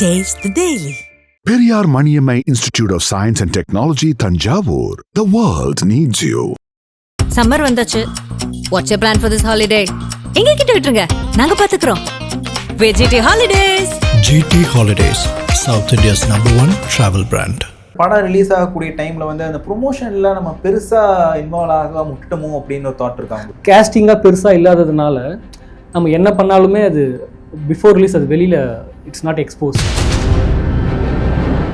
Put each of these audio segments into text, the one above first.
The Daily. Periyar Maniammai Institute of Science and Technology, Tanjavur. The world needs you. Summer வந்தாச்சு what's plan for this holiday எங்க கிட்ட விட்டுருங்க நாங்க பாத்துக்கிறோம் வெஜிடி holidays GT Holidays, South India's number one travel brand. படம் release ஆகக்கூடிய டைம்ல வந்து அந்த ப்ரொமோஷன்ல நம்ம பெருசா இன்வால்வ் ஆக முட்டமோ அப்படின்னு ஒரு தாட் இருக்காங்க கேஸ்டிங்காக பெருசாக இல்லாததுனால நம்ம என்ன பண்ணாலுமே அது பிஃபோர் ரிலீஸ் அது வெளியில் இட்ஸ் நாட் எக்ஸ்போஸ்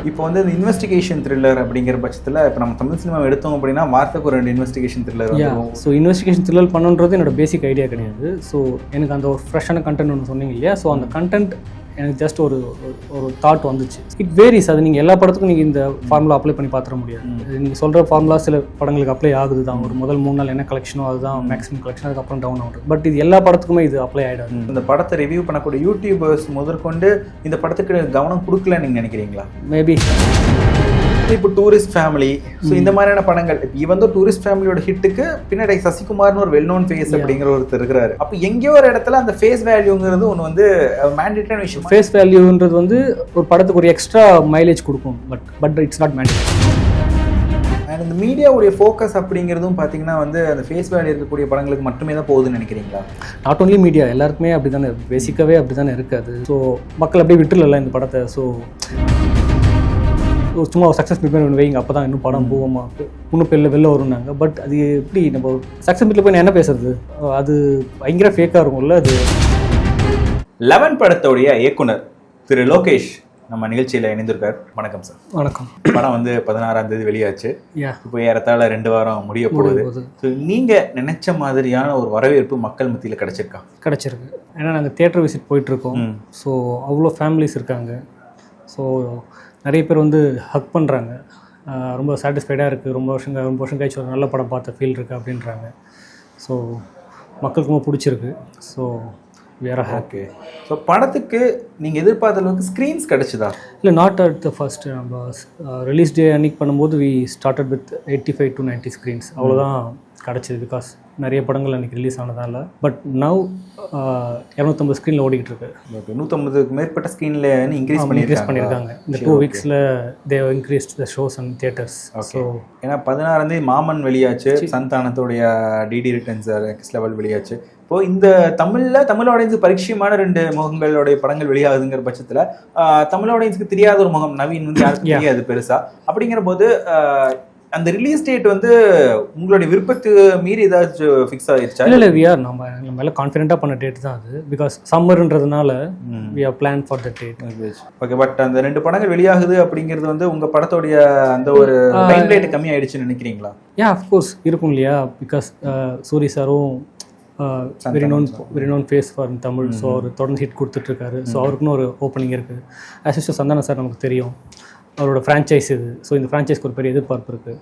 இப்போ வந்து இந்த இன்வெஸ்டிகேஷன் த்ரில்லர் அப்படிங்கிற பட்சத்துல இப்போ நம்ம தமிழ் சினிமா எடுத்தோம் அப்படின்னா வாரத்துக்கு ஒரு ரெண்டு investigation thriller so investigation thriller பண்ணுன்றது என்னோட பேசிக் ஐடியா கிடையாது. ஸோ எனக்கு அந்த ஒரு ஃப்ரெஷ்ஷான கண்டென்ட் ஒன்று சொன்னீங்க இல்லையா? ஸோ அந்த கண்டென்ட் எனக்கு ஜஸ்ட் ஒரு ஒரு- தாட் வந்துச்சு. இட் வேரிஸ் அது நீங்கள் எல்லா படத்துக்கும் நீங்கள் இந்த ஃபார்முலா அப்ளை பண்ணி பார்த்துட முடியாது. நீங்கள் சொல்கிற ஃபார்முலா சில படங்களுக்கு அப்ளை ஆகுது தான் ஒரு முதல் மூணு நாள் என்ன கலெக்ஷனோ அதுதான் மேக்ஸிமம் கலெக்ஷன் அதுக்கப்புறம் டவுன் ஆகுது. பட் இது எல்லா படத்துக்குமே இது அப்ளை ஆகிடாது இந்த படத்தை ரிவ்யூ பண்ணக்கூடிய யூடியூபர்ஸ் முதற்கொண்டு இந்த படத்துக்கு கவனம் கொடுக்கலன்னு நீங்க நினைக்கிறீங்களா? மேபி இப்போ டூரிஸ்ட் ஃபேமிலி ஸோ இந்த மாதிரியான படங்கள். இவன் வந்து டூரிஸ்ட் ஃபேமிலியோட ஹிட்டுக்கு பின்னாடி சசிகுமார்னு ஒரு வெல் நோன் ஃபேஸ் அப்படிங்கிற ஒருத்தர் இருக்கிறாரு. அப்போ எங்கேயோ ஒரு இடத்துல அந்த ஃபேஸ் வேல்யூங்கிறது ஒன்று வந்து மேண்டேட்டான விஷயம்? ஃபேஸ் வேல்யூன்றது வந்து ஒரு படத்துக்கு ஒரு எக்ஸ்ட்ரா மைலேஜ் கொடுக்கும். But but it's not mandate and இந்த மீடியாவுடைய ஃபோக்கஸ் அப்படிங்கிறதும் பார்த்தீங்கன்னா வந்து அந்த ஃபேஸ் வேல்யூ இருக்கக்கூடிய படங்களுக்கு மட்டுமே தான் போகுதுன்னு நினைக்கிறீங்களா? நாட் only மீடியா எல்லாருக்குமே அப்படி தானே பேசிக்காகவே அப்படி தானே இருக்காது. ஸோ மக்கள் அப்படியே விட்டுலல இந்த படத்தை. ஸோ சும்மா சக்ஸஸ் மீட் பண்ணி வைங்க அப்போ தான் இன்னும் படம் போவோமா இன்னும் வெளில வெளில வரும்னாங்க. பட் அது எப்படி நம்ம சக்ஸஸ் மீட்டில் போய் நான் என்ன பேசுறது? அது பயங்கர ஃபேக்காக இருக்கும்ல அது. லெவன் படத்தோடைய இயக்குனர் திரு லோகேஷ் நம்ம நிகழ்ச்சியில் இணைந்திருக்கார். வணக்கம் சார் வணக்கம். படம் வந்து பதினாறாம் தேதி வெளியாச்சு. யா இப்போ ஏறத்தாழ ரெண்டு வாரம் முடிய போகுது. ஸோ நீங்கள் நினைச்ச மாதிரியான ஒரு வரவேற்பு மக்கள் மத்தியில் கிடைச்சிருக்கா? கிடச்சிருக்கு. ஏன்னா நாங்கள் தியேட்டர் விசிட் போயிட்டுருக்கோம். ஸோ அவ்வளோ ஃபேமிலிஸ் இருக்காங்க. ஸோ நிறைய பேர் வந்து ஹக் பண்ணுறாங்க ரொம்ப சாட்டிஸ்ஃபைடாக இருக்குது ரொம்ப வருஷம் ரொம்ப வருஷம் கழிச்சு ஒரு நல்ல படம் பார்த்த ஃபீல் இருக்குது அப்படின்றாங்க. ஸோ மக்களுக்கு ரொம்ப பிடிச்சிருக்கு. ஸோ வேற ஹாப்பி ஓகே ஸோ படத்துக்கு நீங்கள் எதிர்பார்த்த அளவுக்கு ஸ்க்ரீன்ஸ் கிடைச்சதா? இல்லை நாட் அட் த ஃபர்ஸ்ட் நம்ம ரிலீஸ் டே அன்னைக்கு பண்ணும்போது we started with eighty five to ninety screens அவ்வளோதான் கிடச்சிது பிகாஸ் நிறைய படங்கள் அன்றைக்கி ரிலீஸ் ஆனதால். பட் நவ் இரநூத்தம்பது ஸ்க்ரீனில் ஓடிக்கிட்டு இருக்கு ஓகே நூற்றம்பதுக்கு மேற்பட்ட ஸ்க்ரீனில் இன்க்ரீஸ் இன்க்ரீஸ் பண்ணியிருக்காங்க. இந்த two வீக்ஸில் they increase the shows and theatres so ஏன்னா பதினாறாம் தேதி மாமன் வெளியாச்சு சந்தானத்தோடைய டிடி ரிட்டர்ன்ஸ் நெக்ஸ்ட் லெவல் வெளியாச்சு. இப்போ இந்த தமிழ்ல தமிழ் ஆடியன்ஸுக்கு பரிச்சயமான ரெண்டு முகங்களுடைய படங்கள் வெளியாகுதுங்கிற பட்சத்துல தமிழ் ஆடியன்ஸுக்கு தெரியாத ஒரு முகம் நவீன் வந்து யாருக்கும். தெரியாது பெருசா. அப்படிங்கிற போது அந்த ரிலீஸ் டேட் வந்து உங்களுடைய விருப்பத்துக்கு மீறி ஏதாச்சும் ஃபிக்ஸ் ஆயிடுச்சா இல்லை இல்லை வி ஆர் நம்ம நம்ம மேலே கான்ஃபிடென்ட்டாக பண்ண டேட் தான் அது. Because சம்மர்ன்றதுனால we are plan for the date okay but அந்த ரெண்டு படங்கள் வெளியாகுது அப்படிங்கிறது வந்து உங்க படத்தோடைய அந்த ஒரு லைன் லைட் கம்மி ஆயிடுச்சுன்னு நினைக்கிறீங்களா? யா அஃப்கோர்ஸ் இருக்கும் இல்லையா? பிகாஸ் சூரி. சாரும் very known very known face for Tamil so அவர் தொடர்ந்து ஹிட் கொடுத்துட்ருக்காரு ஸோ அவருக்குன்னு ஒரு ஓப்பனிங் இருக்குது ஆஸ் யூஸ்வல் சந்தான சார் நமக்கு தெரியும். அவரோட ஃப்ரான்ச்சைஸ் இது. ஸோ இந்த ஃப்ரான்ச்சைஸ்க்கு ஒரு பெரிய எதிர்பார்ப்பு இருக்குது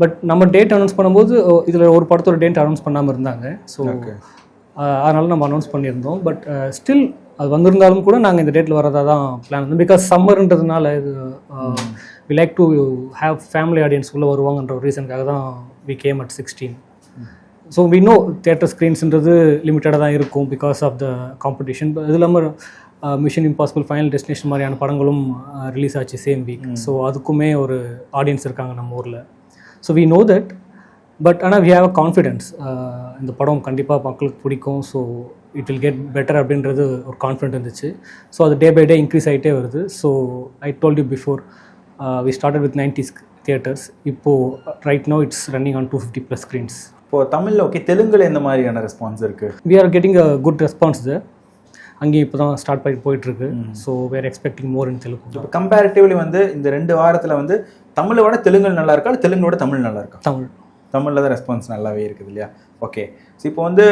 பட் நம்ம டேட் அனௌன்ஸ் பண்ணும்போது இதில் ஒரு படத்தோட டேட் அனௌன்ஸ் பண்ணாமல் இருந்தாங்க. ஸோ அதனால நம்ம அனௌன்ஸ் பண்ணியிருந்தோம். பட் ஸ்டில் அது வந்திருந்தாலும் கூட நாங்கள் இந்த டேட்டில் வரதா தான் பிளான் இருந்தோம். பிகாஸ் சம்மர்ன்றதுனால இது we like to have family audience உள்ளே வருவாங்கன்ற ஒரு ரீசனுக்காக தான் we came at sixteen so we know theatre ஸ்க்ரீன்ஸ்ன்றது லிமிட்டடாக தான் இருக்கும் பிகாஸ் ஆஃப் த காம்படிஷன் இது இல்லாமல் மிஷன் இம்பாசிபிள் ஃபைனல் டெஸ்டினேஷன் மாதிரியான படங்களும் ரிலீஸ் ஆச்சு சேம் வீக் ஸோ அதுக்குமே ஒரு ஆடியன்ஸ் இருக்காங்க நம்ம ஊரில். So we know that but ஆனால் வி ஹாவ் அ கான்ஃபிடென்ஸ் இந்த படம் கண்டிப்பாக மக்களுக்கு பிடிக்கும். So it will get better அப்படின்றது ஒரு கான்ஃபிடென்ட் இருந்துச்சு. ஸோ அது டே பை டே இன்க்ரீஸ் ஆகிட்டே வருது. So I told you before we started with nineties theatres இப்போது right now it's running on two fifty plus screens இப்போ தமிழ்ல ஓகே தெலுங்குல எந்த மாதிரியான ரெஸ்பான்ஸ் இருக்கு? We are getting a good response அங்கேயும் இப்போ தான் ஸ்டார்ட் பண்ணி போயிட்டுருக்கு. So we're expecting more in Telugu இப்போ கம்பேரிட்டிவ்லி வந்து இந்த ரெண்டு வாரத்துல வந்து தமிழை விட தெலுங்கு நல்லா இருக்கா? இல்ல தெலுங்கோட தமிழ் நல்லா இருக்கா? தமிழ். தமிழ்ல தான் ரெஸ்பான்ஸ் நல்லாவே இருக்குது இல்லையா? ஓகே ஸோ இப்போ வந்து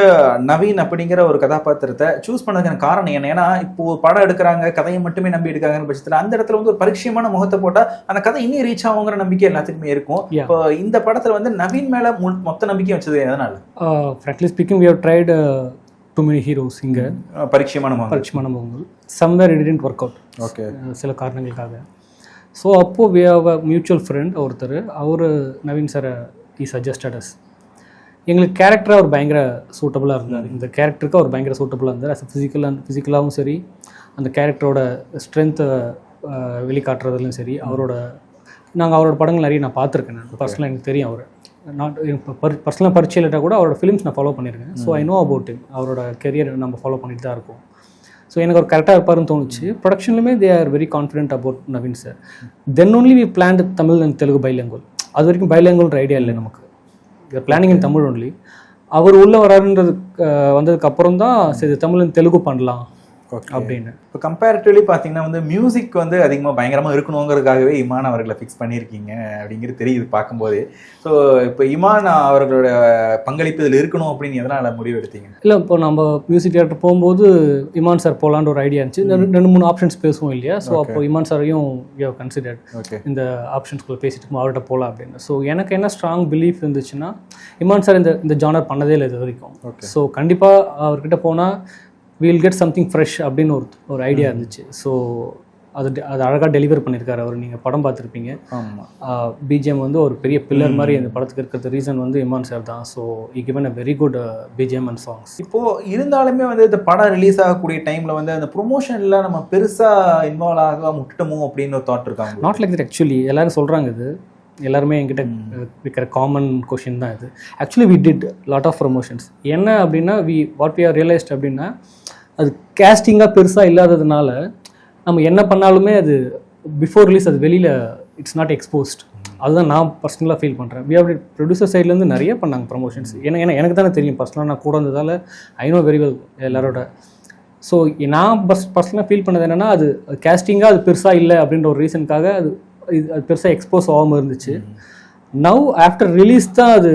நவீன் அப்படிங்கிற ஒரு கதாபாத்திரத்தை சூஸ் பண்ணதுக்கான காரணம் என்ன? ஏன்னா இப்போ படம் எடுக்கிறாங்க கதையை மட்டுமே நம்பி எடுக்காங்கன்னு பட்சத்தில் அந்த இடத்துல வந்து ஒரு பரிச்சயமான முகத்தை போட்டால் அந்த கதை இன்னும் ரீச் ஆகுங்கிற நம்பிக்கை எல்லாத்துக்குமே இருக்கும். இப்போ இந்த படத்துல வந்து நவீன் மேல மொத்த நம்பிக்கை வச்சது எதனால? Frankly speaking we have tried to many heroes இங்கே பரிச்சயமான பரிட்சமான முகங்கள். Somewhere it didn't work out okay சில காரணங்களுக்காக. ஸோ அப்போது we have a mutual friend ஒருத்தர். அவர் நவீன் சாரை ஈ சஜஸ்டட் அஸ் எங்களுக்கு கேரக்டராக அவர் பயங்கர சூட்டபுளாக இருந்தார். இந்த கேரக்டருக்கு அவர் பயங்கர சூட்டபுளாக இருந்தார். அஸ் ஃபிசிக்கல் அண்ட் ஃபிசிக்கலாகவும் சரி அந்த கேரக்டரோட ஸ்ட்ரென்த்தை வெளிக்காட்டுறதுலையும் சரி அவரோட நாங்கள் அவரோட படங்கள் நிறைய நான் பார்த்துருக்கேன். பர்சனலாக எனக்கு தெரியும் அவர். நாட் பர்சனலாக பரிச்சையில்ட்டா கூட அவரோட ஃபிலிம்ஸ் நான் ஃபாலோ பண்ணியிருக்கேன் so I know about him அவரோட கெரியர் நம்ம ஃபாலோ பண்ணிட்டு தான் இருக்கோம். ஸோ எனக்கு ஒரு கரெக்டாக இருப்பாருன்னு தோணுச்சு. ப்ரொடக்ஷன்லுமே they are very confident about Naveen sir then only we plan Tamil and Telugu bilingual அது வரைக்கும் பைலங்குவல்ன்ற ஐடியா இல்லை நமக்கு. பிளானிங் இன் தமிழ் ஒன்லி அவர் உள்ளே வராருன்றது வந்ததுக்கு அப்புறம் தான் சரி தமிழ் and தெலுங்கு பண்ணலாம். அப்படின்னு. இப்போ கம்பேரிட்டிவ்லி பார்த்தீங்கன்னா வந்து மியூசிக் வந்து அதிகமாக பயங்கரமாக இருக்கணுங்கிறதுக்காகவே இமான் அவர்களை ஃபிக்ஸ் பண்ணியிருக்கீங்க அப்படிங்கிறது தெரியுது பார்க்கும்போது. ஸோ இப்போ இமான் அவர்களோட பங்களிப்பு இதில் இருக்கணும் அப்படின்னு எதனால் முடிவு எடுத்தீங்க? இல்லை இப்போ நம்ம மியூசிக் தியேட்டர் போகும்போது இமான் சார் போகலான்ற ஒரு ஐடியா இருந்துச்சு. ரெண்டு மூணு ஆப்ஷன்ஸ் பேசுவோம் இல்லையா? ஸோ அப்போ இமான் சாரையும் யூ கன்சிடர்ட் ஓகே இந்த ஆப்ஷன்ஸ்குள்ளே பேசிட்டு இருக்கும். அவர்கிட்ட போகலாம் அப்படின்னு. ஸோ எனக்கு என்ன ஸ்ட்ராங் பிலீஃப் இருந்துச்சுன்னா இமான் சார் இந்த இந்த ஜானர் பண்ணதே இல்லை இது வரைக்கும். ஸோ கண்டிப்பாக அவர்கிட்ட போனால் வீல் கெட் சம்திங் ஃப்ரெஷ் அப்படின்னு ஒரு ஒரு ஐடியா இருந்துச்சு. ஸோ அது அது அழகாக டெலிவர் பண்ணியிருக்காரு அவர். நீங்கள் படம் பார்த்துருப்பீங்க. ஆமாம் பிஜிஎம் வந்து ஒரு பெரிய பில்லர் மாதிரி இந்த படத்துக்கு இருக்கிறது ரீசன் வந்து இமான் சார் தான். So he given a very good BGM and songs இப்போ இருந்தாலுமே வந்து இந்த படம் ரிலீஸ் ஆகக்கூடிய டைம்ல வந்து அந்த ப்ரொமோஷன்ல நம்ம பெருசா இன்வால்வ் ஆக முட்டுட்டோமோ அப்படின்னு ஒரு தாட் இருக்காங்க நாட் லைக் தட் ஆக்சுவலி எல்லாரும் சொல்கிறாங்க இது. எல்லாருமே என்கிட்ட இருக்கிற காமன் கொஷின் தான் இது. Actually we did lot of promotions என்ன அப்படின்னா we what we are realised அப்படின்னா அது கேஸ்டிங்காக பெருசாக இல்லாததுனால நம்ம என்ன பண்ணாலுமே அது பிஃபோர் ரிலீஸ் அது வெளியில் இட்ஸ் நாட் எக்ஸ்போஸ்ட் அதுதான் நான் பர்சனலாக ஃபீல் பண்ணுறேன் வி ஆர் ப்ரொடியூசர் சைட்லேருந்து நிறைய பண்ணாங்க ப்ரமோஷன்ஸ் ஏன்னா ஏன்னா எனக்கு தானே தெரியும். பர்சனலாக நான் கூட இருந்ததால் ஐ நோ வெரி வெல் எல்லாரோட. ஸோ நான் பர்ஸ் பர்சனலாக ஃபீல் பண்ணது என்னென்னா அது கேஸ்டிங்காக அது பெருசாக இல்லை அப்படின்ற ஒரு ரீசனுக்காக அது இது அது பெருசாக எக்ஸ்போஸ் ஆகாமல் இருந்துச்சு. நவ் ஆஃப்டர் ரிலீஸ் தான் அது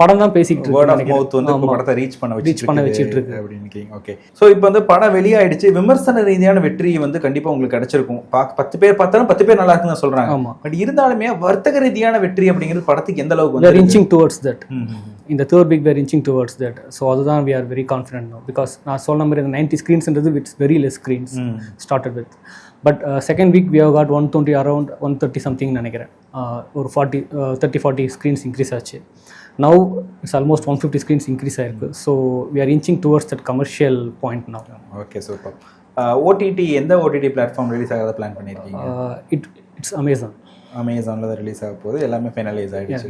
படம் தான் பேசிக்கிட்டு வேர்ட் ஆஃப் மவுத் வந்து. படத்தை ரீச் பண்ண வச்சு பண்ண வச்சிட்டு இருக்கு. அப்படின்னு ஓகே ஸோ இப்போ வந்து படம் வெளியாயிடுச்சு. விமர்சன ரீதியான வெற்றி வந்து கண்டிப்பா உங்களுக்கு கிடைச்சிருக்கும். பத்து பேர் பார்த்தாலும் பத்து பேர் நல்லா இருக்குன்னு சொல்றாங்க. ஆமா. பட் இருந்தாலுமே வர்த்தக ரீதியான வெற்றி அப்படிங்கிறது படத்துக்கு எந்த அளவுக்கு வந்து ம், ம், ம். இந்த third week we're inching towards that so அதுதான் we are very confident no because நான் சொன்ன மாதிரி அந்த நைன்டி ஸ்க்ரீன்ஸ்ன்றது விட்ஸ் very less screens. Started with but second week we have got one twenty around one thirty something நினைக்கிறேன். Uh, ஒரு forty thirty forty screens increase ஆச்சு. Now it's almost one fifty screens increase ஆயிருக்கு so we are inching towards that commercial point now okay super OTT எந்த OTT platform release ஆகாத plan பண்ணியிருக்கீங்க it it's Amazon அமேசானில் தான் release ஆக போகுது. எல்லாமே ஃபைனலைஸ் ஆகிடுச்சு.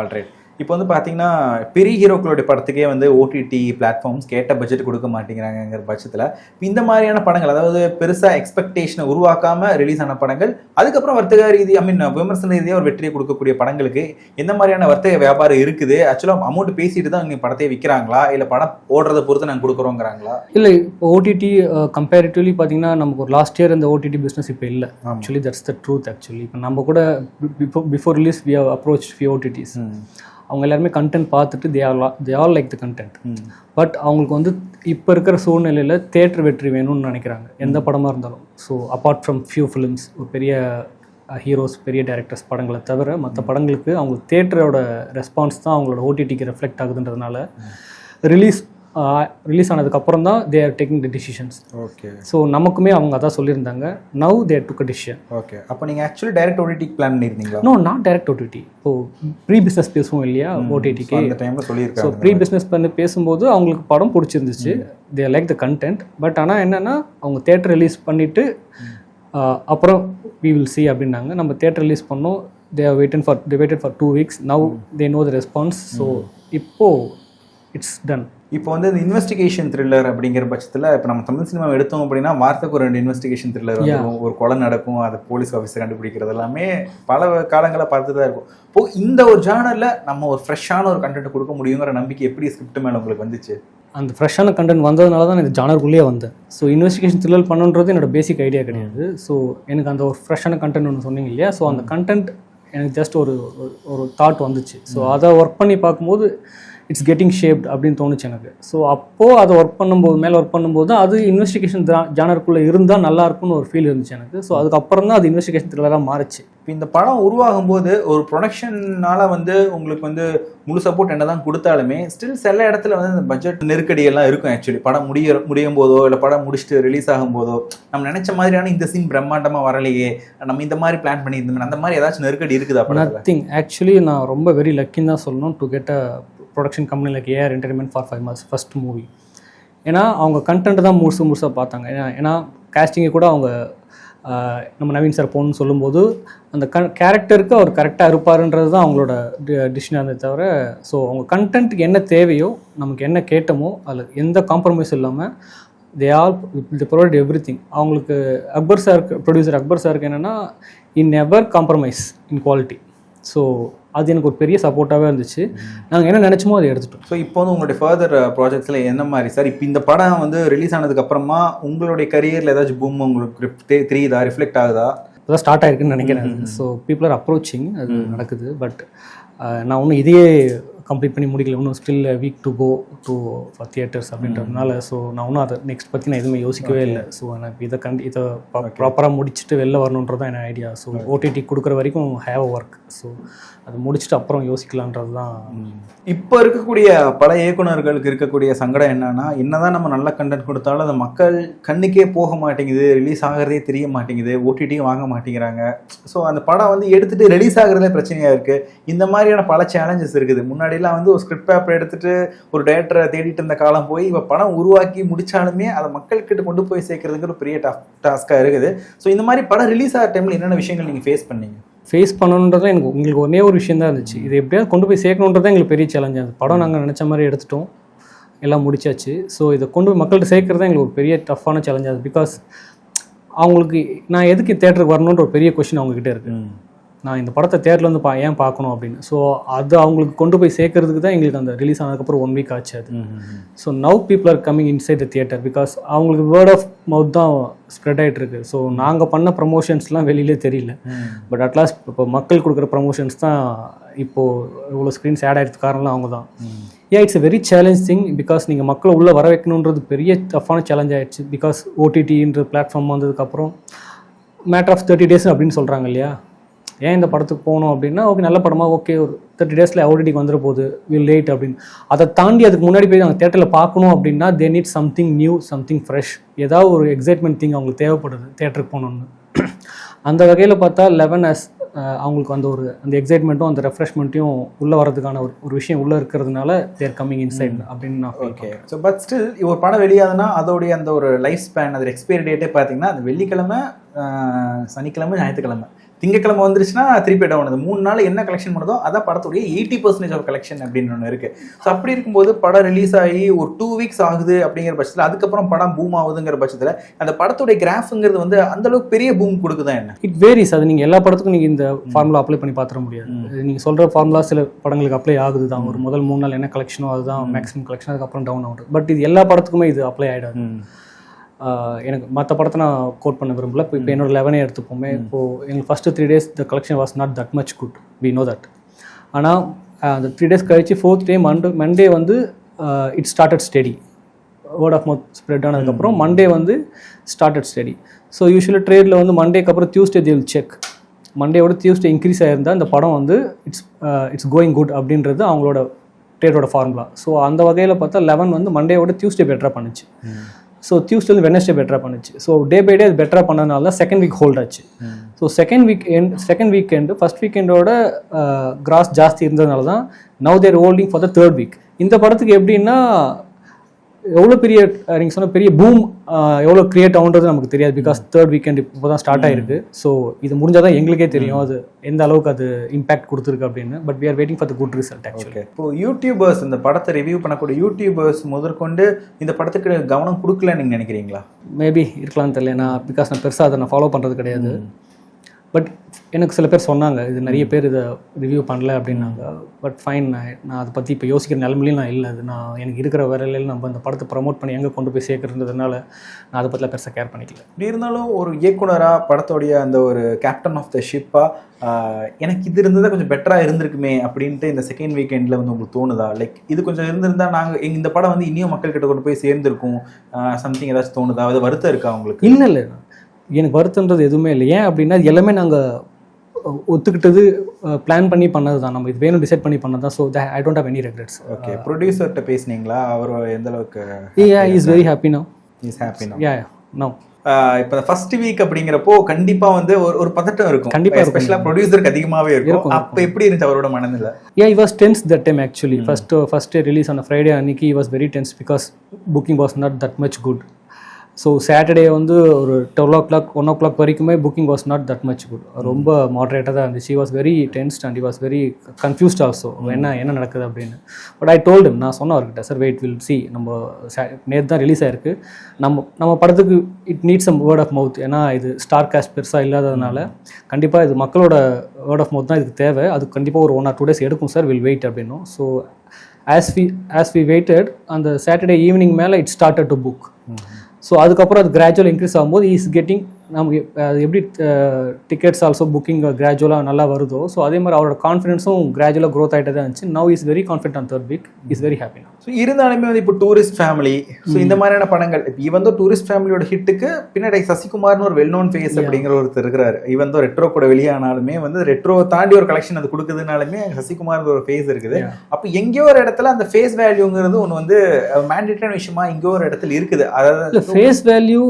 ஆல்ரைட் இப்போ வந்து பார்த்தீங்கன்னா பெரிய ஹீரோக்களுடைய படத்துக்கே வந்து ஓடிடி பிளாட்ஃபார்ம்ஸ் கேட்ட பட்ஜெட் கொடுக்க மாட்டேங்கிறாங்கங்கிற பட்சத்தில் இந்த மாதிரியான படங்கள் அதாவது பெருசாக எக்ஸ்பெக்டேஷனை உருவாக்காம ரிலீஸ் ஆன படங்கள் அதுக்கப்புறம் வர்த்தக ரீதி ஐ மீன் விமர்சன ரீதியாக ஒரு வெற்றியை கொடுக்கக்கூடிய படங்களுக்கு எந்த மாதிரியான வர்த்தக வியாபாரம் இருக்குது? ஆக்சுவலாக அமௌண்ட் பேசிட்டு தான் நீங்கள் படத்தை விற்கிறாங்களா இல்லை படம் ஓடுறதை பொறுத்து நாங்கள் கொடுக்குறோங்கிறாங்களா? இல்லை இப்போ ஓடிடி கம்பேரிட்டிவ்லி பார்த்தீங்கன்னா நமக்கு ஒரு லாஸ்ட் இயர் இந்த ஓடிடி பிஸ்னஸ் இப்போ இல்லை. Actually that's the truth actually இப்போ நம்ம கூட பிஃபோர் ரிலீஸ் வி அப்ரோச் ஃபி ஓடிடிஸ் அவங்க எல்லாருமே கண்டென்ட் பார்த்துட்டு they are they all like the content but அவங்களுக்கு வந்து இப்போ இருக்கிற சூழ்நிலையில் தேட்டர் வெற்றி வேணும்னு நினைக்கிறாங்க. எந்த படமாக இருந்தாலும். So apart from few films ஒரு பெரிய ஹீரோஸ் பெரிய டேரக்டர்ஸ் படங்களை தவிர மற்ற படங்களுக்கு அவங்களுக்கு தேட்டரோட ரெஸ்பான்ஸ் தான் அவங்களோட ஓடிடிக்கு ரெஃப்ளெக்ட் ஆகுதுன்றதுனால ரிலீஸ் ரிலீஸ் ஆனதுக்கப்புறம் தான் they are taking the decisions okay so நமக்குமே அவங்க அதான் சொல்லியிருந்தாங்க. Now they took a decision okay அப்போ நீங்கள் ஆக்சுவலி டைரக்ட் ஓடிடி பிளான் பண்ணியிருந்தீங்களா? நோ நாட் டைரக்ட் ஓடிடி இப்போ ப்ரீ பிஸ்னஸ் பேசுவோம் இல்லையா? ஓடிடிக்கு அந்த டைமில் ஸோ சொல்லியிருக்காங்க. ப்ரீ பிஸ்னஸ் பண்ணி பேசும்போது அவங்களுக்கு படம் பிடிச்சிருந்துச்சு. They like the content but ஆனால் என்னென்னா அவங்க தேட்டர் ரிலீஸ் பண்ணிவிட்டு அப்புறம் வி வில் சி அப்படின்னாங்க. நம்ம தேட்டர் ரிலீஸ் பண்ணோம். They are waiting for they waited for two weeks now they know the response so இப்போது இட்ஸ் டன் இப்போ வந்து இந்த இன்வெஸ்டிகேஷன் த்ரில்லர் அப்படிங்கிற பட்சத்தில் இப்போ நம்ம தமிழ் சினிமா எடுத்தோம் அப்படின்னா வாரத்துக்கு ஒரு ரெண்டு இன்வெஸ்டிகேஷன் த்ரில்லர் வந்துடும் ஒரு கொலை நடக்கும் அது போலீஸ் ஆஃபீஸர் கண்டுபிடிக்கிறது எல்லாமே பல காலங்களை பார்த்து தான் இருக்கும். இப்போ இந்த ஒரு ஜானரில் நம்ம ஒரு ஃப்ரெஷ்ஷான ஒரு கண்டென்ட் கொடுக்க முடியுங்கிற நம்பிக்கை எப்படி ஸ்கிரிப்ட் மேலே உங்களுக்கு வந்துச்சு? அந்த ஃப்ரெஷ்ஷான கண்டென்ட் வந்ததுனால தான் இந்த ஜானருக்குள்ளேயே வந்தேன். ஸோ இன்வெஸ்டிகேஷன் த்ரில்லர் பண்ணுன்றது என்னோட பேசிக் ஐடியா கிடையாது. ஸோ எனக்கு அந்த ஒரு ஃப்ரெஷ்ஷான கண்டென்ட் ஒன்று சொன்னீங்க இல்லையா? ஸோ அந்த கண்டென்ட் எனக்கு ஜஸ்ட் ஒரு- ஒரு தாட் வந்துச்சு. ஸோ அதை ஒர்க் பண்ணி பார்க்கும்போது இட்ஸ் கெட்டிங் ஷேப்ட் அப்படின்னு தோணுச்சு எனக்கு. ஸோ அப்போது அதை ஒர்க் பண்ணும்போது மேலே ஒர்க் பண்ணும்போது அது இன்வெஸ்டிகேஷன் ஜானருக்குள்ளே இருந்தால் நல்லா இருக்கும்னு ஒரு ஃபீல் இருந்துச்சு எனக்கு. ஸோ அதுக்கப்புறம் தான் அது இன்வெஸ்டிகேஷன் த்ரில்லராக மாறுச்சு. இப்போ இந்த படம் உருவாகும் போது ஒரு ப்ரொடக்ஷன்னால வந்து உங்களுக்கு வந்து முழு சப்போர்ட் என்ன தான் கொடுத்தாலுமே ஸ்டில் சில இடத்துல வந்து இந்த பட்ஜெட் நெருக்கடி எல்லாம் இருக்கும் ஆக்சுவலி படம் முடிய முடியும் போதோ இல்லை படம் முடிச்சுட்டு ரிலீஸ் ஆகும் போதோ நம்ம நினைச்ச மாதிரியான இந்த சீன் பிரம்மாண்டமாக வரலையே நம்ம இந்த மாதிரி பிளான் பண்ணியிருந்தோம் அந்த மாதிரி ஏதாச்சும் நெருக்கடி இருக்குதா படத்தில்? நத்திங் ஆக்சுவலி நான் ரொம்ப வெரி லக்கின்னு தான் சொல்லணும் to get a production company like AR entertainment for five months first movie ஏன்னா அவங்க கண்டென்ட் தான் முழுசு முழுசாக பார்த்தாங்க. ஏன்னா ஏன்னா கேஸ்டிங்கை கூட அவங்க நம்ம நவீன் சார் போகணும்னு சொல்லும்போது அந்த க கேரக்டருக்கு அவர் கரெக்டாக இருப்பாருன்றது தான் அவங்களோட டிசிஷனாக இருந்தது தவிர ஸோ அவங்க கண்டென்ட்டுக்கு என்ன தேவையோ நமக்கு என்ன கேட்டோமோ அதில் எந்த காம்ப்ரமைஸும் இல்லாமல் they all the provide everything அவங்களுக்கு அக்பர் சாருக்கு ப்ரொடியூசர் அக்பர் சாருக்கு என்னென்னா in ever compromise in quality so அது எனக்கு ஒரு பெரிய சப்போர்ட்டாகவே இருந்துச்சு. நாங்கள் என்ன நினச்சோமோ அதை எடுத்துட்டோம். ஸோ இப்போ வந்து உங்களுடைய ஃபர்தர் ப்ராஜெக்ட்ஸில் என்ன மாதிரி? சார் இப்போ இந்த படம் வந்து ரிலீஸ் ஆனதுக்கு அப்புறமா உங்களுடைய கரியரில் ஏதாச்சும் பூம் உங்களுக்கு தெரியுதா? ரிஃப்ளெக்ட் ஆகுதா? இப்போதான் ஸ்டார்ட் ஆயிருக்குன்னு நினைக்கிறேன். ஸோ பீப்புள் ஆர் அப்ரோச்சிங் அது நடக்குது. பட் நான் இன்னும் இதையே கம்ப்ளீட் பண்ணி முடிக்கல. இன்னும் still week to go to for theatres அப்படின்றதுனால ஸோ நான் இன்னும் அதை நெக்ஸ்ட் பற்றி நான் எதுவுமே யோசிக்கவே இல்லை. ஸோ எனக்கு இதை கண்டி இதை ப்ராப்பராக முடிச்சுட்டு வெளில வரணுன்றது தான் என் ஐடியா ஸோ ஓடிடி கொடுக்குற வரைக்கும் ஹேவ் ஒர்க் ஸோ அது முடிச்சுட்டு அப்புறம் யோசிக்கலான்றது தான் இப்போ இருக்கக்கூடிய பல இயக்குனர்களுக்கு இருக்கக்கூடிய சங்கடம் என்னன்னா என்னதான் நம்ம நல்ல கண்டென்ட் கொடுத்தாலும் அது மக்கள் கண்ணுக்கே போக மாட்டேங்குது ரிலீஸ் ஆகிறதே தெரிய மாட்டேங்குது ஓடிடியும் வாங்க மாட்டேங்கிறாங்க. ஸோ அந்த படம் வந்து எடுத்துட்டு ரிலீஸ் ஆகுறதே பிரச்சனையாக இருக்கு. இந்த மாதிரியான பல சேலஞ்சஸ் இருக்குது. முன்னாடிலாம் வந்து ஒரு ஸ்கிரிப்ட் பேப்பர் எடுத்துட்டு ஒரு டேரக்டரை தேடிட்டு இருந்த காலம் போய் இப்போ படம் உருவாக்கி முடிச்சாலுமே அதை மக்கள்கிட்ட கொண்டு போய் சேர்க்கறதுங்கிற ஒரு பெரிய டாஸ்காக இருக்குது. ஸோ இந்த மாதிரி படம் ரிலீஸ் ஆகிற டைமில் என்னென்ன விஷயங்கள் நீங்கள் ஃபேஸ் பண்ணீங்க? ஃபேஸ் பண்ணணுன்றது எனக்கு உங்களுக்கு ஒரே ஒரு விஷயம் தான் இருந்துச்சு. இது எப்படியாவது கொண்டு போய் சேர்க்கணுன்றது தான் எங்களுக்கு பெரிய சேலஞ்சாக அது படம் நாங்கள் நினச்ச மாதிரி எடுத்துட்டோம். எல்லாம் முடிச்சாச்சு. ஸோ இதை கொண்டு போய் மக்கள்கிட்ட சேர்க்குறது எங்களுக்கு ஒரு பெரிய டஃப்பான சேலஞ்சாக அது பிகாஸ் அவங்களுக்கு நான் எதுக்கு தேட்டருக்கு வரணுன்ற ஒரு பெரிய கொஷின் அவங்கக்கிட்ட இருக்குது நான் இந்த படத்தை தேட்டரில் வந்து பா ஏன் பார்க்கணும் அப்படின்னு. ஸோ அது அவங்களுக்கு கொண்டு போய் சேர்க்கறதுக்கு தான் எங்களுக்கு அந்த ரிலீஸ் ஆனதுக்கப்புறம் ஒன் வீக் ஆச்சு அது. So now people are coming inside the theatre because அவங்களுக்கு வேர்ட் ஆஃப் மவுத் தான் ஸ்ப்ரெட் ஆகிட்டு இருக்கு. ஸோ நாங்கள் பண்ண ப்ரமோஷன்ஸ்லாம் வெளியிலே தெரியல. பட் அட்லாஸ்ட் இப்போ மக்கள் கொடுக்குற ப்ரமோஷன்ஸ் தான் இப்போது இவ்வளோ ஸ்க்ரீன்ஸ் ஆட் ஆகிறதுக்கு காரணம்லாம் அவங்க தான். ஏ it's very challenge thing because நீங்கள் மக்களை உள்ளே வர வைக்கணுன்றது பெரிய டஃப்பான சேலஞ்ச் ஆயிடுச்சு. பிகாஸ் ஓடிடின்ற பிளாட்ஃபார்ம் வந்ததுக்கப்புறம் மேட்டர் ஆஃப் தேர்ட்டி டேஸ் அப்படின்னு சொல்கிறாங்க இல்லையா? ஏன் இந்த படத்துக்கு போகணும் அப்படின்னா ஓகே நல்ல படமா ஓகே ஒரு தேர்ட்டி டேஸில் ஓடிடிக்கு வந்துட போகுது வில் லேட் அப்படின்னு. அதை தாண்டி அதுக்கு முன்னாடி போய் நாங்கள் தேட்டரில் பார்க்கணும் அப்படின்னா they need something new something fresh ஏதாவது ஒரு எக்ஸைட்மெண்ட் திங் அவங்களுக்கு தேவைப்படுது தேட்டருக்கு போகணுன்னு அந்த வகையில் பார்த்தா லெவன் அஸ் அவங்களுக்கு அந்த ஒரு அந்த எக்ஸைட்மெண்ட்டும் அந்த ரெஃப்ரெஷ்மெண்ட்டையும் உள்ளே வரதுக்கான ஒரு ஒரு விஷயம் உள்ளே இருக்கிறதுனால தேர் கம்மிங் இன்சைட் அப்படின்னு நான் ஓகே ஸோ பட் ஸ்டில் ஒரு படம் வெளியாகுதுன்னா அதோடைய அந்த ஒரு லைஃப் ஸ்பேன் அது எக்ஸ்பைரி டேட்டே பார்த்தீங்கன்னா அது வெள்ளிக்கிழமை சனிக்கிழமை ஞாயிற்றுக்கிழமை. திங்கக்கிழமை வந்துருச்சுன்னா திருப்பி டவுன் அது மூணு நாள் என்ன கலெக்ஷன் பண்ணுதோ அதான் படத்துடைய எயிட்டி பர்சன்டேஜ் ஆஃப் கலெக்ஷன் அப்படின்னு ஒன்று இருக்கு. ஸோ அப்படி இருக்கும்போது படம் ரிலீஸ் ஆகி ஒரு டூ வீக்ஸ் ஆகுது அப்படிங்கிற பட்சத்தில் அதுக்கப்புறம் படம் பூம் ஆகுதுங்கிற பட்சத்தில் அந்த படத்துடைய கிராஃப்ங்கிறது வந்து அந்த அளவுக்கு பெரிய பூம் கொடுக்குதா என்ன? இட் வேரிஸ் அது நீங்கள் எல்லா படத்துக்கும் நீங்கள் இந்த ஃபார்முலா அப்ளை பண்ணி பார்த்துட முடியாது. நீங்கள் சொல்கிற ஃபார்முலா சில படங்களுக்கு அப்ளை ஆகுது தான் ஒரு முதல் மூணு நாள் என்ன கலெக்ஷனோ அதுதான் மேக்ஸிமம் கலெக்ஷன் அதுக்கப்புறம் டவுன் ஆகுது. பட் இது எல்லா படத்துக்குமே இது அப்ளை ஆகிடாது எனக்கு மற்ற படத்தை நான் கோட் பண்ண விரும்பல. இப்போ இப்போ என்னோட லெவனே எடுத்துப்போமே. இப்போது எங்களுக்கு first three days the collection was not that much good we know that ஆனால் அந்த த்ரீ டேஸ் கழிச்சு ஃபோர்த் டே மண்டே மண்டே வந்து it started steady word of mouth spread ஆனதுக்கப்புறம் மண்டே வந்து ஸ்டார்டட் ஸ்டெடி ஸோ யூஸ்வலி ட்ரேடில் வந்து மண்டேக்கு அப்புறம் டியூஸ்டே தே வில் செக் மண்டேவோட டியூஸ்டே இன்க்ரீஸ் ஆயிருந்தால் இந்த படம் வந்து இட்ஸ் இட்ஸ் கோயிங் குட் அப்படின்றது அவங்களோட ட்ரேடோட ஃபார்முலா ஸோ அந்த வகையில் பார்த்தா லெவன் வந்து மண்டேவோட டியூஸ்டே பெட்டராக பண்ணுச்சு. ஸோ டியூஸ்டே வெனஸ்டே பெட்டராக பண்ணுச்சு. ஸோ டே பை டே அது பெட்டராக பண்ணதுனால தான் செகண்ட் வீக் ஹோல்ட் ஆச்சு. So second week end second weekend first வீக்கெண்டோட gross ஜாஸ்தி இருந்ததுனால தான் now they're holding for the third week இந்த படத்துக்கு எப்படின்னா எவ்வளோ பெரிய நீங்கள் சொன்ன பெரிய பூம் எவ்வளோ கிரியேட் ஆகுன்றது நமக்கு தெரியாது. பிகாஸ் தேர்ட் வீக்கெண்ட் இப்போ தான் ஸ்டார்ட் ஆயிருக்கு. ஸோ இது முடிஞ்சால் தான் எங்களுக்கே தெரியும். அது எந்த அளவுக்கு அது இம்பாக்ட் கொடுத்துருக்கு அப்படின்னு. But we are waiting for the good result actually இப்போ யூடியூபர்ஸ் இந்த படத்தை ரிவ்யூ பண்ணக்கூடிய யூடியூபர்ஸ் முதற்கொண்டு இந்த படத்துக்கு கவனம் கொடுக்கலன்னு நீங்க நினைக்கிறீங்களா? மேபி இருக்கலாம்னு தெரியல. நான் பிகாஸ் நான் பெருசாக அதை நான் ஃபாலோ பண்ணுறது கிடையாது. பட் எனக்கு சில பேர் சொன்னாங்க இது நிறைய பேர் இதை ரிவ்யூ பண்ணல அப்படின்னாங்க. பட் ஃபைன் நான் நான் அதை பற்றி இப்போ யோசிக்கிற நிலமையிலையும் நான் இல்லை. அது நான் எனக்கு இருக்கிற வேலையில் நம்ம இந்த படத்தை ப்ரமோட் பண்ணி எங்கே கொண்டு போய் சேர்க்கறதுனால நான் அதை பற்றிலாம் பெருசாக கேர் பண்ணிக்கல. இப்படி இருந்தாலும் ஒரு இயக்குனரா படத்தோடைய அந்த ஒரு கேப்டன் ஆஃப் த ஷிப்பா எனக்கு இது இருந்ததா கொஞ்சம் பெட்டரா இருந்திருக்குமே அப்படின்ட்டு இந்த செகண்ட் வீக்கெண்ட்ல வந்து உங்களுக்கு தோணுதா? லைக் இது கொஞ்சம் இருந்திருந்தா நாங்க எங்க இந்த படம் வந்து இனியும் மக்கள் கிட்ட கொண்டு போய் சேர்ந்திருக்கும் சம்திங் ஏதாச்சும் தோணுதா? அது வருத்தம் இருக்கா உங்களுக்கு? இல்லை இல்லை. எனக்கு வருத்தன்றது எதுவுமே இல்லை. ஏன் அப்படின்னா எல்லாமே நாங்கள் ஒத்துக்கிட்டது பிளான் பண்ணி பண்ணது தான் நம்ம இது வேணும் டிசைட் பண்ணி பண்ணது தான் so I don't have any regrets okay ப்ரொடியூசர்கிட்ட பேசுனீங்களா? அவர் எந்த அளவுக்கு yeah is very happy no is happy yeah no இப்ப ஃபர்ஸ்ட் வீக் அப்படிங்கிறப்போ கண்டிப்பா வந்து ஒரு ஒரு பதட்டம் இருக்கும். கண்டிப்பா. எஸ்பெஷலா ப்ரொடியூசருக்கு அதிகமாவே இருக்கும். அப்ப எப்படி இருந்துச்சு அவரோட was tense that time actually. First, uh, first day release on a Friday, Aniki he was very tense because booking was not that much good. So Saturday வந்து ஒரு twelve o'clock one o'clock வரைக்குமே booking was not that much good ரொம்ப மாடரேட்டாக தான் இருந்துச்சு. Was very tensed and was very confused also என்ன என்ன நடக்குது அப்படின்னு. பட் ஐ டோல்டு நான் சொன்னேன் அவர்கிட்ட சார் வெயிட் வில் சி நம்ம நேற்று தான் ரிலீஸ் ஆயிருக்கு. நம்ம நம்ம படத்துக்கு it needs um word of mouth ஏன்னா இது ஸ்டார் காஸ்ட் பெருசாக இல்லாததுனால கண்டிப்பாக இது மக்களோட வேர்ட் ஆஃப் மவுத் தான் இதுக்கு தேவை. அது கண்டிப்பாக ஒரு ஒன் ஆர் டூ டேஸ் எடுக்கும் சார் வில் வெயிட் அப்படின்னும். So as we as we waited அந்த சாட்டர்டே ஈவினிங் மேலே it started to book so அதுக்கப்புறம் அது கிராஜுவல் இன்க்ரீஸ் ஆகும்போது இஸ் கெட்டிங் நமக்கு அது எப்படி டிக்கெட்ஸ் ஆல்சோ புக்கிங் கிராஜுவலாக நல்லா வருதோ ஸோ அதே மாதிரி அவரோட கான்ஃபிடன்ஸும் கிராஜுவலாக க்ரோத் ஆகிட்டே தான் இருந்துச்சு. Now is very confident on third week is very happy so இருந்தாலுமே வந்து இப்போ டூரிஸ்ட் ஃபேமிலி ஸோ இந்த மாதிரியான படங்கள் இப்போ இவன் தான் டூரிஸ்ட் ஃபேமிலியோட ஹிட்டுக்கு பின்னாடி சசிகுமார்னு ஒரு வெல் நோன் ஃபேஸ் அப்படிங்கிற ஒருத்தர் இருக்கிறாரு. இவன் தான் ரெட்ரோ கூட வெளியானாலுமே வந்து ரெட்ரோ தாண்டி ஒரு கலெக்ஷன் அது கொடுக்குதுனாலுமே சசிகுமார் ஒரு ஃபேஸ் இருக்குது. அப்போ எங்கேயோ ஒரு இடத்துல அந்த ஃபேஸ் வேல்யூங்கிறது ஒன்று வந்து மேண்டேட்டரான விஷயமா எங்கேயோ ஒரு இடத்துல இருக்குது. அதாவது ஃபேஸ் வேல்யூ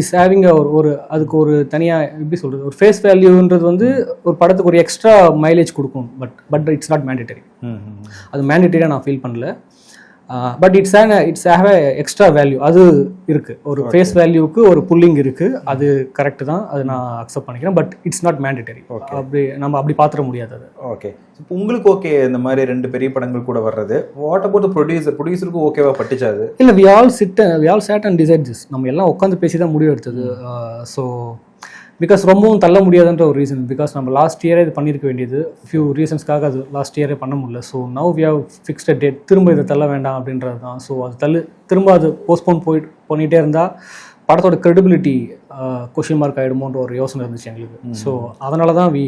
இஸ் ஹேவிங் ஒரு ஒரு அதுக்கு ஒரு தனியாக எப்படி சொல்கிறது ஒரு ஃபேஸ் வேல்யூன்றது வந்து ஒரு படத்துக்கு ஒரு எக்ஸ்ட்ரா மைலேஜ் கொடுக்கும். But but it's not mandatory. அது மேண்டேட்டரியாக நான் ஃபீல் பண்ணல. But it's an it's have extra value அது இருக்குது ஒரு ஃபேஸ் வேல்யூக்கு ஒரு புல்லிங் இருக்குது அது கரெக்ட் தான். அது நான் அக்செப்ட் பண்ணிக்கிறேன். பட் இட்ஸ் நாட் மேண்டேட்டரி அப்படி நம்ம அப்படி பார்த்துட முடியாது அது. ஓகே இப்போ உங்களுக்கு ஓகே இந்த மாதிரி ரெண்டு பெரிய படங்கள் கூட வர்றது. வாட் அபவுட் ப்ரொடியூசர் ப்ரொடியூசருக்கும் ஓகேவா பட்டுச்சா அது? இல்லை we all sit we all sat and decide this நம்ம எல்லாம் உட்காந்து பேசி தான் முடிவு எடுத்தது. ஸோ பிகாஸ் ரொம்பவும் தள்ள முடியாதுன்ற ஒரு ரீசன் பிகாஸ் நம்ம லாஸ்ட் இயரே இது பண்ணியிருக்க வேண்டியது. ஃபியூ ரீசன்ஸ்க்காக அது லாஸ்ட் இயரே பண்ண முடியல. So now we have fixed date திரும்ப இதை தள்ள வேண்டாம் அப்படின்றது தான். ஸோ அது தள்ளு திரும்ப அது போஸ்ட்போன் போயிட்டு பண்ணிகிட்டே இருந்தால் படத்தோட credibility கொஷின் மார்க் ஆகிடுமோன்ற ஒரு யோசனை இருந்துச்சு எங்களுக்கு. ஸோ அதனால தான் we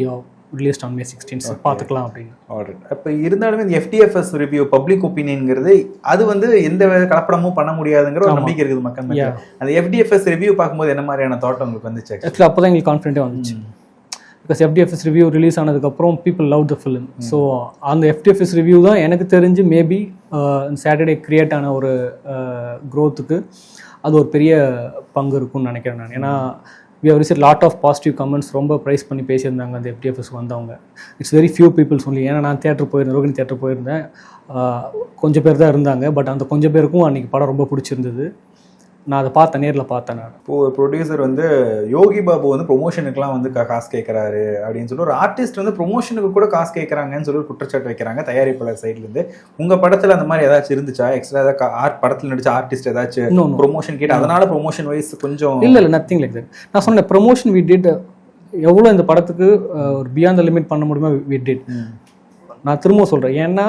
released on May sixteenth பார்த்துக்கலாம் அப்படின்னு. ஆல்ரைட் அப்போ இருந்தாலுமே இந்த எஃப்டிஎஃப்எஸ் ரிவ்யூ பப்ளிக் ஒப்பீனியன்ங்கிறது அது வந்து எந்த கலப்படமும் பண்ண முடியாதுங்கிற ஒரு நம்பிக்கை இருக்குது மக்கள். அந்த எஃப்டிஎஃப்எஸ் ரிவ்யூ பார்க்கும்போது என்ன மாதிரியான தோட்டம் உங்களுக்கு வந்துச்சு? ஆக்சுவலி அப்போ தான் எங்களுக்கு கான்ஃபிடென்ட்டே வந்துச்சு. பிகாஸ் எஃப்டிஎஃப்எஸ் ரிவ்யூ ரிலீஸ் ஆனதுக்கப்புறம் people love the film so அந்த எஃப்டிஎஃப்எஸ் ரிவ்யூ தான் எனக்கு தெரிஞ்சு மேபி சாட்டர்டே கிரியேட் ஆன ஒரு க்ரோத்துக்கு அது ஒரு பெரிய பங்கு இருக்கும்னு நினைக்கிறேன் நான். ஏன்னா we have receive lot of positive comments ரொம்ப ப்ரைஸ் பண்ணி பேசியிருந்தாங்க அந்த எஃப்டிஎஃப்எஸ் வந்தவங்க. It's very few peoples only ஏன்னா நான் தேட்டர் போயிருந்தேன் ரோகிணி தேட்டர் போயிருந்தேன். கொஞ்சம் பேர் தான் இருந்தாங்க. பட் அந்த கொஞ்சம் பேருக்கும் அன்றைக்கி படம் ரொம்ப பிடிச்சிருந்தது. நான் அதை பார்த்தேன் நேரில் பார்த்தேன் நான். இப்போ ஒரு ப்ரொடியூசர் வந்து யோகி பாபு வந்து ப்ரொமோஷனுக்குலாம் வந்து காசு கேட்குறாரு அப்படின்னு சொல்லி ஒரு ஆர்டிஸ்ட் வந்து ப்ரொமோஷனுக்கு கூட காசு கேட்குறாங்கன்னு சொல்லி ஒரு குற்றச்சாட்டு வைக்கிறாங்க தயாரிப்பாளர் சைட்லேருந்து உங்கள் படத்தில் அந்த மாதிரி ஏதாச்சும் இருந்துச்சா? எக்ஸ்ட்ரா ஏதாவது ஆர்ட் படத்தில் நடிச்ச ஆர்டிஸ்ட் ஏதாச்சும். ப்ரொமோஷன் கேட்டு அதனால ப்ரொமோஷன் வைஸ் கொஞ்சம் இல்லை இல்லை நத்திங் லைக் தட் நான் சொன்னேன் ப்ரொமோஷன் வி டிட் எவ்வளோ இந்த படத்துக்கு ஒரு பியாண்ட் த லிமிட் பண்ண முடியுமோ வி டிட் நான் திரும்ப சொல்கிறேன் ஏன்னா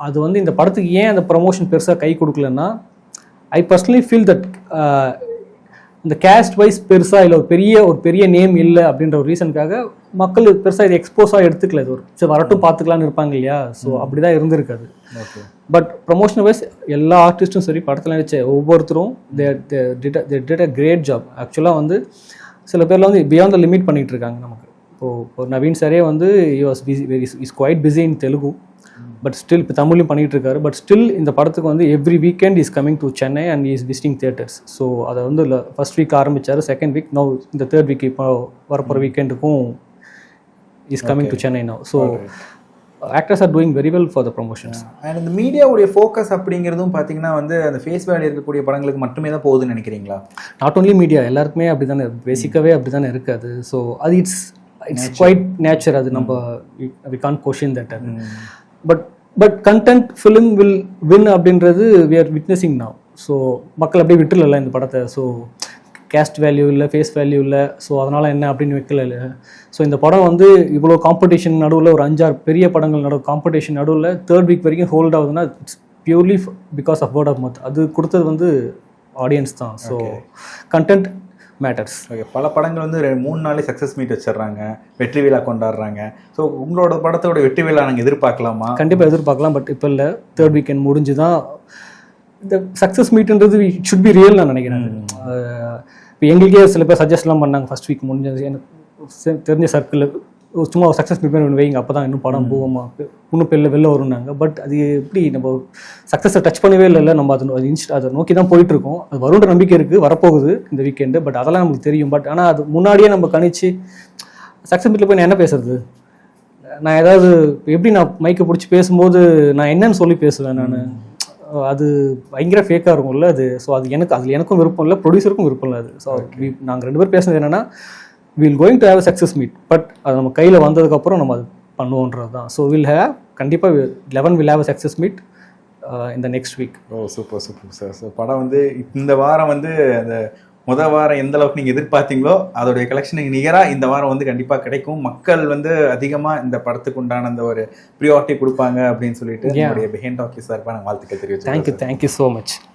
அது வந்து இந்த படத்துக்கு ஏன் அந்த ப்ரமோஷன் பெருசாக கை கொடுக்கலன்னா ஐ பர்சனலி ஃபீல் தட் இந்த கேஸ்ட் வைஸ் பெருசாக இல்லை ஒரு பெரிய ஒரு பெரிய நேம் இல்லை அப்படின்ற ஒரு ரீசனுக்காக மக்கள் பெருசாக இது எக்ஸ்போஸாக எடுத்துக்கல. இது ஒரு சரி வரட்டும் பார்த்துக்கலான்னு இருப்பாங்க இல்லையா? ஸோ அப்படி தான் இருந்திருக்காது பட் ப்ரொமோஷன் வைஸ் எல்லா ஆர்டிஸ்ட்டும் சரி படத்தில் நடிச்ச ஒவ்வொருத்தரும் டிட் அ கிரேட் ஜாப் ஆக்சுவலாக வந்து சில பேர்லாம் வந்து பியாண்ட் த லிமிட் பண்ணிட்டு இருக்காங்க நமக்கு. இப்போது இப்போ நவீன் சாரே வந்து was busy very is quite busy in Telugu but still இப்போ தமிழ்லையும் பண்ணிட்டு இருக்காரு பட் ஸ்டில் இந்த படத்துக்கு வந்து every weekend is coming to Chennai and is visiting theatres so அதை வந்து ஃபர்ஸ்ட் வீக் ஆரம்பிச்சாரு செகண்ட் வீக் நோ இந்த தேர்ட் வீக் இப்போ வரப்போகிற வீக்கெண்டுக்கும் is coming to Chennai no so actors are doing very well for the promotions and இந்த மீடியாவுடைய focus அப்படிங்கிறதும் பார்த்தீங்கன்னா வந்து அந்த ஃபேஸ் வேல்யூ இருக்கக்கூடிய படங்களுக்கு மட்டுமே தான் போகுதுன்னு நினைக்கிறீங்களா? நாட் ஓன்லி மீடியா எல்லாருக்குமே அப்படி தானே பேசிக்காகவே அப்படி தானே இருக்காது. ஸோ அது இட்ஸ் இட்ஸ் குவைட் நேச்சர் அது நம்ம வி கான் கொஷின் தட் அது. But but content film will win அப்படின்றது we are witnessing now. So மக்கள் அப்படியே விட்டுலல இந்த படத்தை. ஸோ கேஸ்ட் வேல்யூ இல்லை ஃபேஸ் வேல்யூ இல்லை. ஸோ அதனால் என்ன அப்படின்னு வைக்கல. ஸோ இந்த படம் வந்து இவ்வளோ காம்படிஷன் நடுவில் ஒரு அஞ்சாறு பெரிய படங்கள் நடு காம்படிஷன் நடுவில் தேர்ட் வீக் வரைக்கும் ஹோல்ட் ஆகுதுன்னா it's purely because of word of mouth அது கொடுத்தது வந்து ஆடியன்ஸ் தான். ஸோ கண்டென்ட் மேட்டர்ஸ் ஓகே பல படங்கள் வந்து மூணு நாளே சக்ஸஸ் மீட் வச்சிடுறாங்க. வெற்றி விழா கொண்டாடுறாங்க. ஸோ உங்களோட படத்தோட வெற்றி விழா நாங்கள் எதிர்பார்க்கலாமா? கண்டிப்பாக எதிர்பார்க்கலாம் பட் இப்போ இல்லை. தேர்ட் வீக்கெண்ட் முடிஞ்சு தான் இந்த சக்ஸஸ் மீட்ன்றது ஷுட் பி ரியல் நான் நினைக்கிறேன். இப்போ எங்களுக்கே சில பேர் சஜஸ்ட்லாம் பண்ணாங்க ஃபர்ஸ்ட் வீக் முடிஞ்சது. எனக்கு தெரிஞ்ச சர்க்கிளில் சும்மா சக்ஸஸ் ப்ரிப்பேர் பண்ணி வைங்க அப்போ தான் இன்னும் படம் போவோமா இன்னும் வெளில வெளில வரும்னாங்க பட் அது எப்படி நம்ம சக்ஸஸை டச் பண்ணவே இல்லைல்ல நம்ம அது அது இன்ஸ்ட் அதை நோக்கி தான் போயிட்டு இருக்கோம் அது வரும்ன்ற நம்பிக்கை இருக்குது வரப்போகுது இந்த வீக்கெண்டு பட் அதெல்லாம் நமக்கு தெரியும். பட் ஆனால் அது முன்னாடியே நம்ம கணிச்சு சக்ஸஸ் மீட்டில் போய் நான் என்ன பேசுறது? நான் ஏதாவது எப்படி நான் மைக்கை பிடிச்சி பேசும்போது நான் என்னன்னு சொல்லி பேசுவேன் நான். அது பயங்கர ஃபேக்காக இருக்கும்ல அது. ஸோ அது எனக்கு அதில் எனக்கும் விருப்பம் இல்லை ப்ரொடியூசருக்கும் விருப்பம் இல்லை அது. ஸோ நாங்கள் ரெண்டு பேரும் பேசுனது என்னென்னா will going to have success meet but அது நம்ம கையில் வந்ததுக்கப்புறம் நம்ம அது பண்ணுவோன்றது தான் ஸோ வில் ஹேவ் கண்டிப்பாக eleven will have success meet இந்த நெக்ஸ்ட் வீக் ஓ சூப்பர் சூப்பர் சார் ஸோ படம் வந்து இந்த வாரம் வந்து அந்த முத வாரம் எந்த அளவுக்கு நீங்கள் எதிர்பார்த்தீங்களோ அதோடைய கலெக்ஷனுக்கு நிகராக இந்த வாரம் வந்து கண்டிப்பாக கிடைக்கும். மக்கள் வந்து அதிகமாக இந்த படத்துக்கு உண்டான அந்த ஒரு ப்ரியாரிட்டி கொடுப்பாங்க அப்படின்னு சொல்லிட்டு. நம்முடைய பிஹேண்ட் ஆஃபீஸ் சார்பாக நான் வாழ்த்துக்கள் தெரிவிச்சு தேங்க்யூ தேங்க்யூ ஸோ மச்